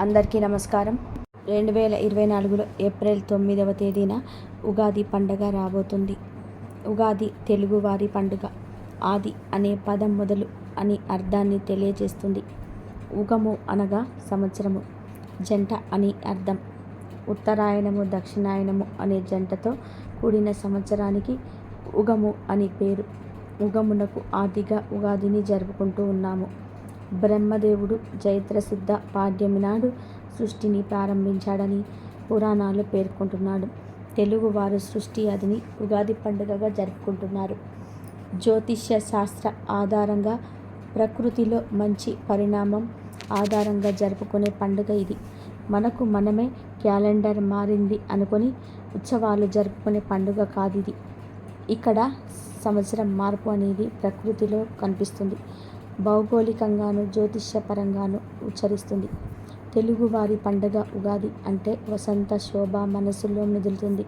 అందరికీ నమస్కారం. రెండు వేల ఇరవై నాలుగులో ఏప్రిల్ తొమ్మిదవ తేదీన ఉగాది పండగ రాబోతుంది. ఉగాది తెలుగువారి పండుగ. ఆది అనే పదం మొదలు అని అర్థాన్ని తెలియజేస్తుంది. ఉగము అనగా సంవత్సరము. జంట అని అర్థం. ఉత్తరాయణము దక్షిణాయనము అనే జంటతో కూడిన సంవత్సరానికి ఉగము అని పేరు. ఉగమునకు ఆదిగా ఉగాదిని జరుపుకుంటూ ఉన్నాము. బ్రహ్మదేవుడు చైత్రశుద్ధ పాడ్యమి నాడు సృష్టిని ప్రారంభించాడని పురాణాలు పేర్కొంటున్నాడు. తెలుగువారు సృష్టి అదిని ఉగాది పండుగగా జరుపుకుంటున్నారు. జ్యోతిష్య శాస్త్ర ఆధారంగా ప్రకృతిలో మంచి పరిణామం ఆధారంగా జరుపుకునే పండుగ ఇది. మనకు మనమే క్యాలెండర్ మారింది అనుకొని ఉత్సవాలు జరుపుకునే పండుగ కాదు ఇది. ఇక్కడ సంవత్సరం మార్పు అనేది ప్రకృతిలో కనిపిస్తుంది. భౌగోళికంగాను జ్యోతిష్యపరంగాను ఉచ్చరిస్తుంది. తెలుగువారి పండగ ఉగాది అంటే వసంత శోభ మనసులో మెదులుతుంది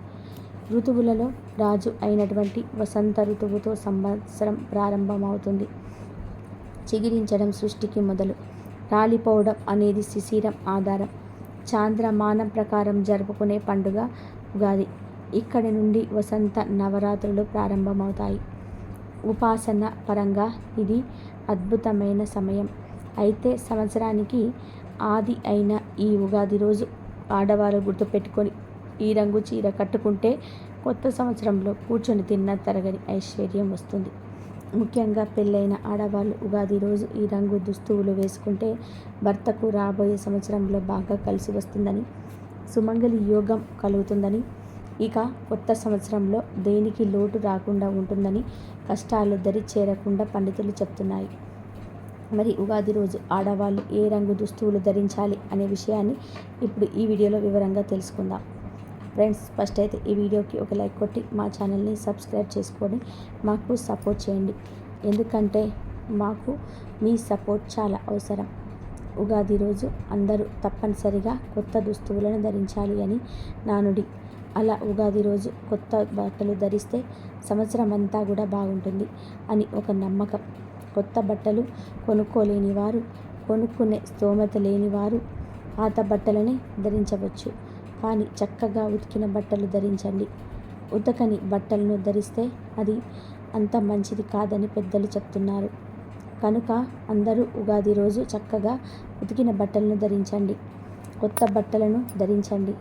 ఋతువులలో రాజు అయినటువంటి వసంత ఋతువుతో సంవత్సరం ప్రారంభమవుతుంది. చిగిరించడం సృష్టికి మొదలు. రాలిపోవడం అనేది శిశిరం ఆధారం. చాంద్రమానం ప్రకారం జరుపుకునే పండుగ ఉగాది. ఇక్కడి నుండి వసంత నవరాత్రులు ప్రారంభమవుతాయి. ఉపాసన పరంగా ఇది అద్భుతమైన సమయం. అయితే సంవత్సరానికి ఆది అయిన ఈ ఉగాది రోజు ఆడవారు గుర్తుపెట్టుకొని ఈ రంగు చీర కట్టుకుంటే కొత్త సంవత్సరంలో కూర్చొని తిన్న తరగని ఐశ్వర్యం వస్తుంది. ముఖ్యంగా పెళ్ళైన ఆడవాళ్ళు ఉగాది రోజు ఈ రంగు దుస్తువులు వేసుకుంటే భర్తకు రాబోయే సంవత్సరంలో బాగా కలిసి వస్తుందని సుమంగళి యోగం కలుగుతుందని ఇక కొత్త సంవత్సరంలో దేనికి లోటు రాకుండా ఉంటుందని కష్టాలు దరి చేరకుండా పండితులు చెప్తున్నాయి. మరి ఉగాది రోజు ఆడవాళ్ళు ఏ రంగు దుస్తువులు ధరించాలి అనే విషయాన్ని ఇప్పుడు ఈ వీడియోలో వివరంగా తెలుసుకుందాం. ఫ్రెండ్స్ ఫస్ట్ అయితే ఈ వీడియోకి ఒక లైక్ కొట్టి మా ఛానల్ని సబ్స్క్రైబ్ చేసుకొని మాకు సపోర్ట్ చేయండి. ఎందుకంటే మాకు మీ సపోర్ట్ చాలా అవసరం. ఉగాది రోజు అందరూ తప్పనిసరిగా కొత్త దుస్తువులను ధరించాలి అని నానుడి. అలా ఉగాది రోజు కొత్త బట్టలు ధరిస్తే సంవత్సరం అంతా కూడా బాగుంటుంది అని ఒక నమ్మకం. కొత్త బట్టలు కొనుక్కోలేని వారు కొనుక్కునే స్తోమత లేని వారు పాత బట్టలని ధరించవచ్చు. కానీ చక్కగా ఉతికిన బట్టలు ధరించండి. ఉతకని బట్టలను ధరిస్తే అది అంత మంచిది కాదని పెద్దలు చెప్తున్నారు. కనుక అందరూ ఉగాది రోజు చక్కగా ఉతికిన బట్టలను ధరించండి. కొత్త బట్టలను ధరించండి.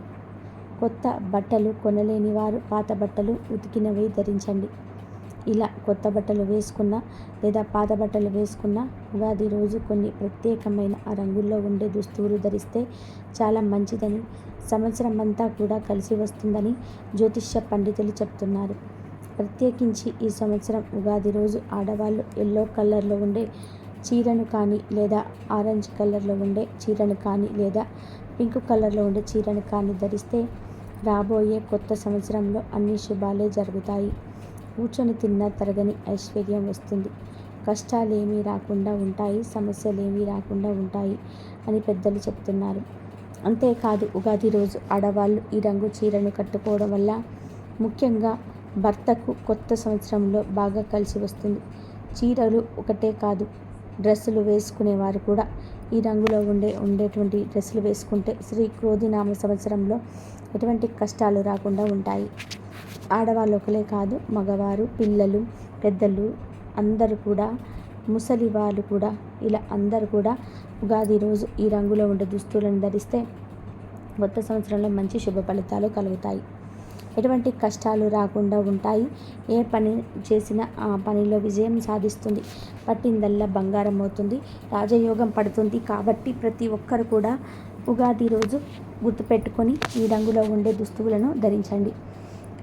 కొత్త బట్టలు కొనలేని వారు పాత బట్టలు ఉతికినవి ధరించండి. ఇలా కొత్త బట్టలు వేసుకున్న లేదా పాత బట్టలు వేసుకున్న ఉగాది రోజు కొన్ని ప్రత్యేకమైన ఆ రంగుల్లో ఉండే దుస్తువులు ధరిస్తే చాలా మంచిదని సంవత్సరం అంతా కూడా కలిసి వస్తుందని జ్యోతిష్య పండితులు చెప్తున్నారు. ప్రత్యేకించి ఈ సంవత్సరం ఉగాది రోజు ఆడవాళ్ళు ఎల్లో కలర్లో ఉండే చీరను కానీ లేదా ఆరెంజ్ కలర్లో ఉండే చీరను కానీ లేదా పింక్ కలర్లో ఉండే చీరను కానీ ధరిస్తే రాబోయే కొత్త సంవత్సరంలో అన్ని శుభాలే జరుగుతాయి. కూర్చొని తిన్న తరగని ఐశ్వర్యం వస్తుంది. కష్టాలేమీ రాకుండా ఉంటాయి సమస్యలేమీ రాకుండా ఉంటాయి అని పెద్దలు చెప్తున్నారు. అంతేకాదు ఉగాది రోజు ఆడవాళ్ళు ఈ రంగు చీరను కట్టుకోవడం వల్ల ముఖ్యంగా భర్తకు కొత్త సంవత్సరంలో బాగా కలిసి వస్తుంది. చీరలు ఒకటే కాదు డ్రెస్సులు వేసుకునేవారు కూడా. ఈ రంగులో ఉండే ఉండేటువంటి డ్రెస్సులు వేసుకుంటే శ్రీ క్రోధినామ సంవత్సరంలో ఎటువంటి కష్టాలు రాకుండా ఉంటాయి. ఆడవాళ్ళు ఒకలే కాదు మగవారు పిల్లలు పెద్దలు అందరూ కూడా ముసలి వాళ్ళు కూడా ఇలా అందరూ కూడా ఉగాది రోజు ఈ రంగులో ఉండే దుస్తులను ధరిస్తే కొత్త సంవత్సరంలో మంచి శుభ ఫలితాలు కలుగుతాయి. ఎటువంటి కష్టాలు రాకుండా ఉంటాయి. ఏ పని చేసినా ఆ పనిలో విజయం సాధిస్తుంది. పట్టిందల్లా బంగారం అవుతుంది. రాజయోగం పడుతుంది కాబట్టి ప్రతి ఒక్కరు కూడా ఉగాది రోజు గుర్తుపెట్టుకొని ఈ రంగులో ఉండే దుస్తువులను ధరించండి.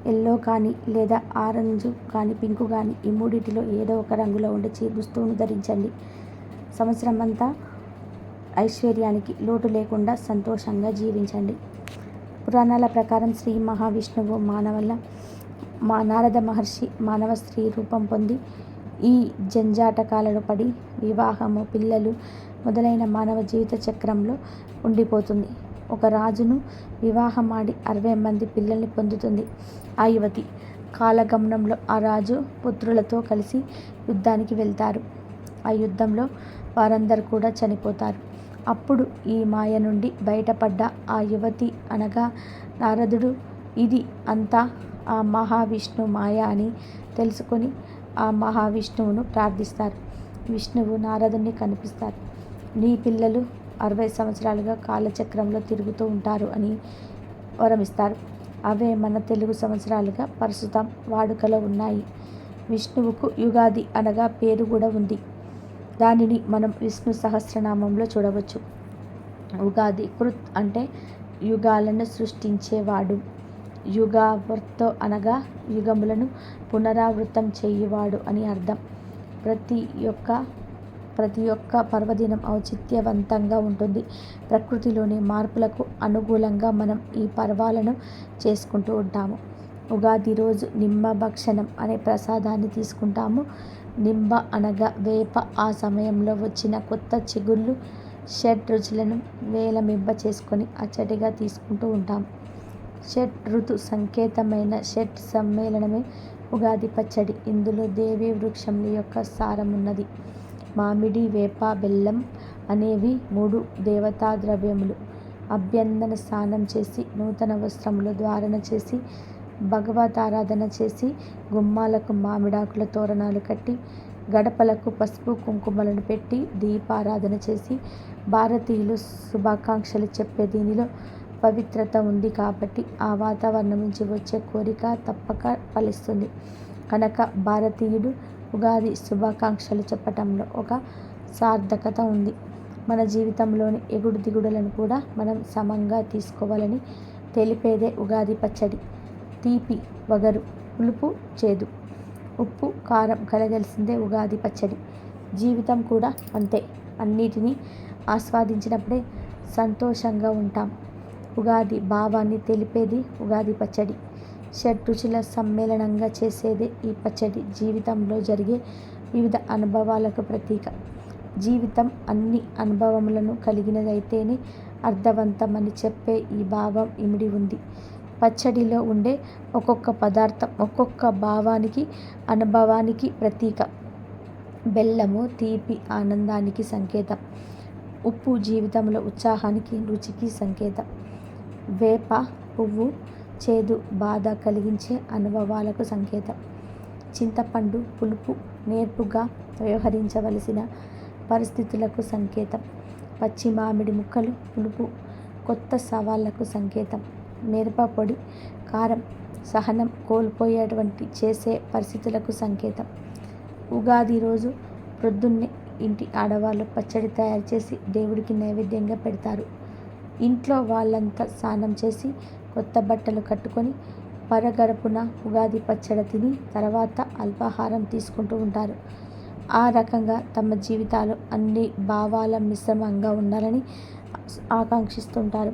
ఎల్లో కానీ లేదా ఆరెంజ్ కానీ పింక్ కానీ ఈ మూడింటిలో ఏదో ఒక రంగులో ఉండే చీ దుస్తువును ధరించండి. సంవత్సరం అంతా ఐశ్వర్యానికి లోటు లేకుండా సంతోషంగా జీవించండి. పురాణాల ప్రకారం శ్రీ మహావిష్ణువు మానవల మా నారద మహర్షి మానవ స్త్రీ రూపం పొంది ఈ జంజాటకాలను పడి వివాహము పిల్లలు మొదలైన మానవ జీవిత చక్రంలో ఉండిపోతుంది. ఒక రాజును వివాహమాడి అరవై మంది పిల్లల్ని పొందుతుంది. ఆ యువతి కాలగమనంలో ఆ రాజు పుత్రులతో కలిసి యుద్ధానికి వెళ్తారు. ఆ యుద్ధంలో వారందరూ కూడా చనిపోతారు. అప్పుడు ఈ మాయ నుండి బయటపడ్డ ఆ యువతి అనగా నారదుడు ఇది అంతా ఆ మహావిష్ణు మాయ అని తెలుసుకొని ఆ మహావిష్ణువును ప్రార్థిస్తారు. విష్ణువు నారదుని కనిపిస్తారు. నీ పిల్లలు అరవై సంవత్సరాలుగా కాలచక్రంలో తిరుగుతూ ఉంటారు అని వరమిస్తారు. అవే మన తెలుగు సంవత్సరాలుగా ప్రస్తుతం వాడుకలో ఉన్నాయి. విష్ణువుకు యుగాది అనగా పేరు కూడా ఉంది. దానిని మనం విష్ణు సహస్రనామంలో చూడవచ్చు. ఉగాది కృత్ అంటే యుగాలను సృష్టించేవాడు. యుగావర్తో అనగా యుగములను పునరావృతం చేయువాడు అని అర్థం. ప్రతి ఒక్క ప్రతి ఒక్క పర్వదినం ఔచిత్యవంతంగా ఉంటుంది. ప్రకృతిలోని మార్పులకు అనుకూలంగా మనం ఈ పర్వాలను చేసుకుంటూ ఉంటాము. ఉగాది రోజు నిమ్మ భక్షణం అనే ప్రసాదాన్ని తీసుకుంటాము. నింబ అనగా వేప. ఆ సమయంలో వచ్చిన కొత్త చిగుళ్ళు షడ్ రుచులను వేలమింప చేసుకొని అచ్చటిగా తీసుకుంటూ ఉంటాం. షట్ ఋతు సంకేతమైన షట్ సమ్మేళనమే ఉగాది పచ్చడి. ఇందులో దేవీ వృక్షం యొక్క సారం ఉన్నది. మామిడి వేప బెల్లం అనేవి మూడు దేవతా ద్రవ్యములు. అభ్యందన స్నానం చేసి నూతన వస్త్రములు ధారణ చేసి భగవత్ ఆరాధన చేసి గుమ్మాలకు మామిడాకుల తోరణాలు కట్టి గడపలకు పసుపు కుంకుమలను పెట్టి దీపారాధన చేసి భారతీయులు శుభాకాంక్షలు చెప్పే దీనిలో పవిత్రత ఉంది కాబట్టి ఆ వాతావరణం నుంచి వచ్చే కోరిక తప్పక ఫలిస్తుంది. కనుక భారతీయుడు ఉగాది శుభాకాంక్షలు చెప్పటంలో ఒక సార్థకత ఉంది. మన జీవితంలోని ఎగుడు దిగుడులను కూడా మనం సమంగా తీసుకోవాలని తెలిపేదే ఉగాది పచ్చడి. తీపి వగరు పులుపు చేదు. ఉప్పు కారం కలగలిసిందే ఉగాది పచ్చడి. జీవితం కూడా అంతే. అన్నిటినీ ఆస్వాదించినప్పుడే సంతోషంగా ఉంటాం. ఉగాది భావాన్ని తెలిపేది ఉగాది పచ్చడి. షడ్రుచుల సమ్మేళనంగా చేసేదే ఈ పచ్చడి. జీవితంలో జరిగే వివిధ అనుభవాలకు ప్రతీక. జీవితం అన్ని అనుభవములను కలిగినదైతేనే అర్థవంతమని చెప్పే ఈ భావం ఇమిడి ఉంది. పచ్చడిలో ఉండే ఒక్కొక్క పదార్థం ఒక్కొక్క భావానికి అనుభవానికి ప్రతీక. బెల్లము తీపి ఆనందానికి సంకేతం. ఉప్పు జీవితంలో ఉత్సాహానికి రుచికి సంకేతం. వేప పువ్వు చేదు బాధ కలిగించే అనుభవాలకు సంకేతం. చింతపండు పులుపు నేర్పుగా వ్యవహరించవలసిన పరిస్థితులకు సంకేతం. పచ్చి మామిడి ముక్కలు పులుపు కొత్త సవాళ్ళకు సంకేతం. మిరప పొడి కారం సహనం కోల్పోయేటువంటి చేసే పరిస్థితులకు సంకేతం. ఉగాది రోజు ప్రొద్దున్నే ఇంటి ఆడవాళ్ళు పచ్చడి తయారు చేసి దేవుడికి నైవేద్యంగా పెడతారు. ఇంట్లో వాళ్ళంతా స్నానం చేసి కొత్త బట్టలు కట్టుకొని పరగడుపున ఉగాది పచ్చడి తిని తర్వాత అల్పాహారం తీసుకుంటూ ఉంటారు. ఆ రకంగా తమ జీవితాలు అన్ని భావాల మిశ్రమంగా ఉండాలని ఆకాంక్షిస్తుంటారు.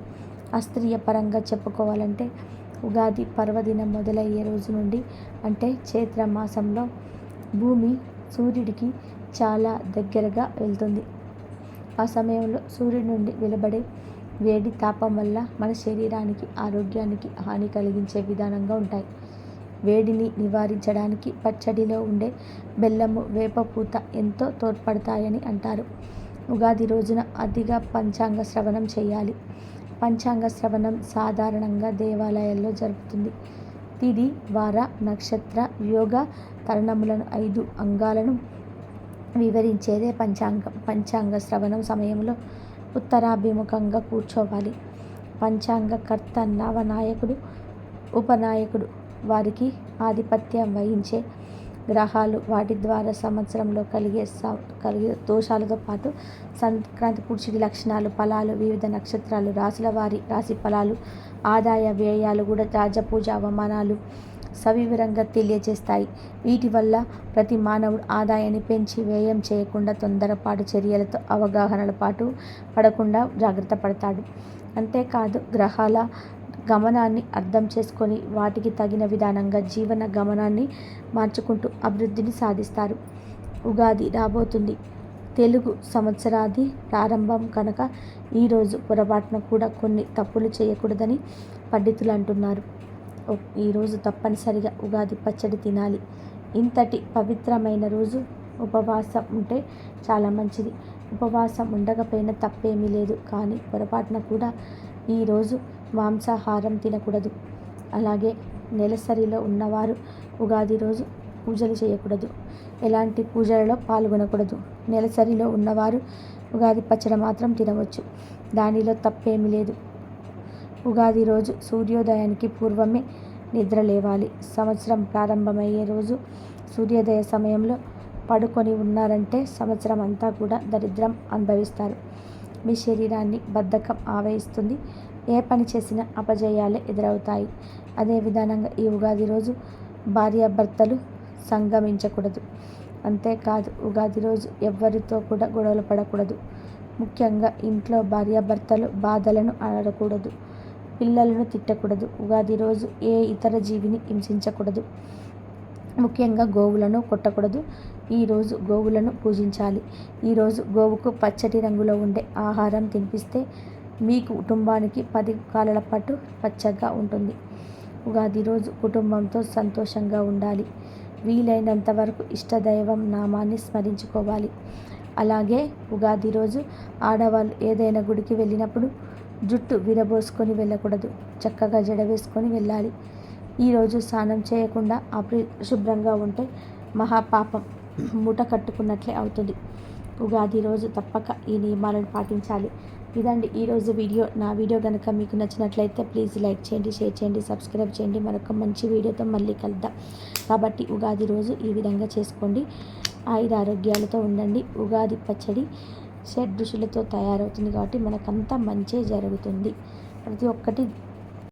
అస్త్రీయ పరంగా చెప్పుకోవాలంటే ఉగాది పర్వదినం మొదలయ్యే రోజు నుండి అంటే చైత్ర మాసంలో భూమి సూర్యుడికి చాలా దగ్గరగా వెళ్తుంది. ఆ సమయంలో సూర్యుడి నుండి వెలువడే వేడి తాపం వల్ల మన శరీరానికి ఆరోగ్యానికి హాని కలిగించే విధానంగా ఉంటాయి. వేడిని నివారించడానికి పచ్చడిలో ఉండే బెల్లము వేపపూత ఎంతో తోడ్పడతాయని అంటారు. ఉగాది రోజున అతిగా పంచాంగ శ్రవణం చేయాలి. పంచాంగ శ్రవణం సాధారణంగా దేవాలయాల్లో జరుపుతుంది తిది వార నక్షత్ర యోగ తరుణములను ఐదు అంగాలను వివరించేదే పంచాంగం. పంచాంగ శ్రవణం సమయంలో ఉత్తరాభిముఖంగా కూర్చోవాలి. పంచాంగ కర్త నవనాయకుడు ఉపనాయకుడు వారికి ఆధిపత్యం వహించే గ్రహాలు వాటి ద్వారా సంవత్సరంలో కలిగే కలిగే దోషాలతో పాటు సంక్రాంతి పురుషుడి లక్షణాలు ఫలాలు వివిధ నక్షత్రాలు రాశుల వారి రాశి ఫలాలు ఆదాయ వ్యయాలు కూడా రాజపూజ అవమానాలు సవివరంగా తెలియజేస్తాయి. వీటి వల్ల ప్రతి మానవుడు ఆదాయాన్ని పెంచి వ్యయం చేయకుండా తొందరపాటు చర్యలతో అవగాహనల పాటు పడకుండా జాగ్రత్త పడతాడు. అంతేకాదు గ్రహాల గమనాన్ని అర్థం చేసుకొని వాటికి తగిన విధానంగా జీవన గమనాన్ని మార్చుకుంటూ అభివృద్ధిని సాధిస్తారు. ఉగాది రాబోతుంది. తెలుగు సంవత్సరాది ప్రారంభం కనుక ఈరోజు పొరపాటున కూడా కొన్ని తప్పులు చేయకూడదని పండితులు అంటున్నారు. ఈరోజు తప్పనిసరిగా ఉగాది పచ్చడి తినాలి. ఇంతటి పవిత్రమైన రోజు ఉపవాసం ఉంటే చాలా మంచిది. ఉపవాసం ఉండకపోయినా తప్పేమీ లేదు. కానీ పొరపాటున కూడా ఈరోజు మాంసాహారం తినకూడదు. అలాగే నెలసరిలో ఉన్నవారు ఉగాది రోజు పూజలు చేయకూడదు. ఎలాంటి పూజలలో పాల్గొనకూడదు. నెలసరిలో ఉన్నవారు ఉగాది పచ్చడి మాత్రం తినవచ్చు. దానిలో తప్పేమీ లేదు. ఉగాది రోజు సూర్యోదయానికి పూర్వమే నిద్ర లేవాలి. సంవత్సరం ప్రారంభమయ్యే రోజు సూర్యోదయ సమయంలో పడుకొని ఉన్నారంటే సంవత్సరం అంతా కూడా దరిద్రం అనుభవిస్తారు. మీ శరీరాన్ని బద్ధకం ఆవహిస్తుంది. ఏ పని చేసినా అపజయాలే ఎదురవుతాయి. అదే విధానంగా ఈ ఉగాది రోజు భార్యాభర్తలు సంగమించకూడదు. అంతేకాదు ఉగాది రోజు ఎవ్వరితో కూడా గొడవలు పడకూడదు. ముఖ్యంగా ఇంట్లో భార్యాభర్తలు బాధలను ఆడకూడదు పిల్లలను తిట్టకూడదు. ఉగాది రోజు ఏ ఇతర జీవిని హింసించకూడదు. ముఖ్యంగా గోవులను కొట్టకూడదు. ఈరోజు గోవులను పూజించాలి. ఈరోజు గోవుకు పచ్చటి రంగులో ఉండే ఆహారం తినిపిస్తే మీ కుటుంబానికి పది కాలాల పాటు పచ్చగా ఉంటుంది. ఉగాది రోజు కుటుంబంతో సంతోషంగా ఉండాలి. వీలైనంత వరకు ఇష్టదైవం నామాన్ని స్మరించుకోవాలి. అలాగే ఉగాది రోజు ఆడవాళ్ళు ఏదైనా గుడికి వెళ్ళినప్పుడు జుట్టు విరబోసుకొని వెళ్ళకూడదు. చక్కగా జడ వేసుకొని వెళ్ళాలి. ఈరోజు స్నానం చేయకుండా అపరిశుభ్రంగా ఉంటే మహాపాపం మూట కట్టుకున్నట్లే అవుతుంది. ఉగాది రోజు తప్పక ఈ నియమాలను పాటించాలి. ఇదండి ఈరోజు వీడియో. నా వీడియో కనుక మీకు నచ్చినట్లయితే ప్లీజ్ లైక్ చేయండి షేర్ చేయండి సబ్స్క్రైబ్ చేయండి. మరొక మంచి వీడియోతో మళ్ళీ కలుద్దాం. కాబట్టి ఉగాది రోజు ఈ విధంగా చేసుకోండి. ఆయుర ఆరోగ్యాలతో ఉండండి. ఉగాది పచ్చడి షడ్ ఋషులతో తయారవుతుంది కాబట్టి మనకంతా మంచి జరుగుతుంది. ప్రతి ఒక్కటి